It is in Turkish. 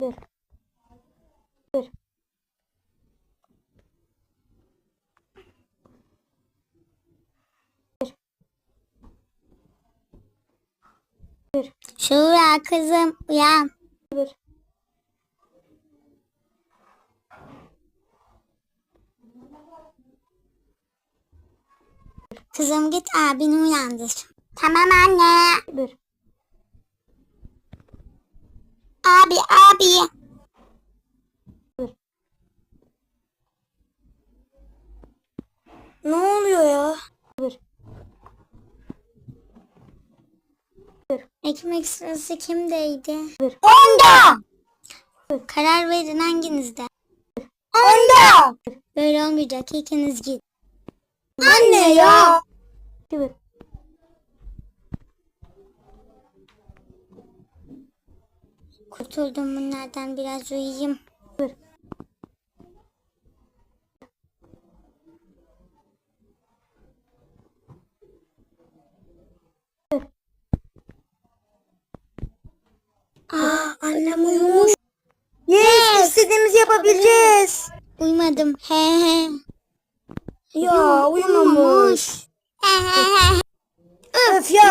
Bir. Bir. Bir. Şura kızım uyan. Bir. Kızım git abini uyandır. Tamam anne. Bir. Abi abi. Ne oluyor ya? Ekmek sırası kimdeydi? Onda. Karar verin hanginizde? Onda. Böyle olmayacak ikiniz git. Anne ya. Kurtuldum bunlardan biraz uyuyayım. Aa annem uyumuş. Yes, istediğimizi yapabileceğiz. Uyumadım. He he. Ya uyumamış. Öf ya.